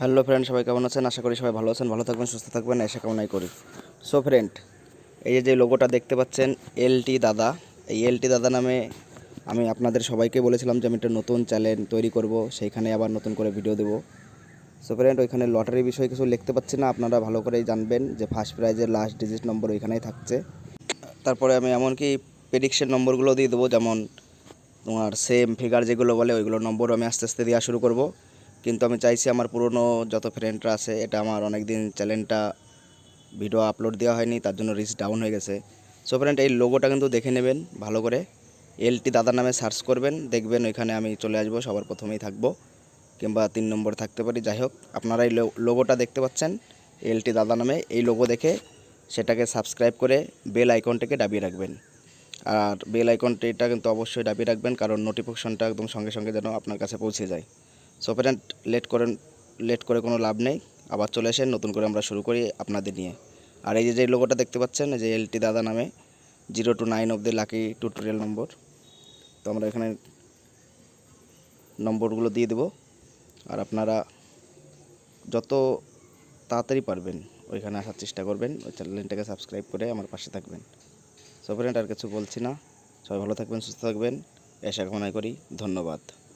Hello friend, সবাই কেমন আছেন? আশা করি সবাই ভালো আছেন, ভালো থাকবেন, সুস্থ থাকবেন, আশা কামনাই করি। সো ফ্রেন্ড এই যে যে লোগোটা দেখতে পাচ্ছেন এলটি দাদা, এই এলটি দাদা নামে আমি আপনাদের সবাইকে বলেছিলাম যে আমি একটা নতুন চ্যানেল তৈরি করব, সেইখানে আবার নতুন করে ভিডিও দেবো। সো ফ্রেন্ড ওইখানে লটারির বিষয়ে কিছু লিখতে পাচ্ছি না, আপনারা ভালো করেই জানবেন যে ফার্স্ট প্রাইজের লাস্ট ডিজিট নম্বর ওইখানেই থাকছে। তারপরে আমি এমনকি প্রেডিকশন নম্বরগুলো দিয়ে দেবো, যেমন তোমার সেম ফিগার যেগুলো বলে ওইগুলো নম্বর আমি আস্তে আস্তে দেওয়া শুরু করব। কিন্তু আমি চাইছি আমার পুরনো যত ফ্রেন্ডরা আছে, এটা আমার অনেক দিন চ্যানেলটা ভিডিও আপলোড দেওয়া হয়নি, তার জন্য রিচ ডাউন হয়ে গেছে। সো ফ্রেন্ড এই লোগোটা কিন্তু দেখে নেবেন ভালো করে। এলটি দাদার নামে সার্চ করবেন, দেখবেন ওইখানে আমি চলে আসব, সবার প্রথমেই থাকব, কিংবা তিন নম্বর থাকতে পারি। যাই হোক, আপনারা এই লোগোটা দেখতে পাচ্ছেন এলটি দাদা নামে। এই লোগো দেখে সেটাকে সাবস্ক্রাইব করে বেল আইকনটাকে দাবিয়ে রাখবেন। আর বেল আইকনটা এটা কিন্তু অবশ্যই দাবিয়ে রাখবেন, কারণ নোটিফিকেশনটা একদম সঙ্গে সঙ্গে যেন আপনার কাছে পৌঁছে যায়। সো লেট করেন লেট করে কোনো লাভ নেই। আবার চলে আসেন, নতুন করে আমরা শুরু করি আপনাদের নিয়ে। আর এই যে যে লোগোটা দেখতে পাচ্ছেন যে এলটি দাদা নামে zero two nine of the lucky tutorial number তো আমরা এখানে নম্বরগুলো দিয়ে দেবো। আর আপনারা যত তাড়াতাড়ি পারবেন, ওইখানে আসার চেষ্টা করবেন। ওই চ্যানেলটাকে সাবস্ক্রাইব করে আমার পাশে থাকবেন। সো ফ্রেন্ড আর কিছু বলছি না। সবাই ভালো থাকবেন, সুস্থ থাকবেন। এসা কামনা করি, ধন্যবাদ।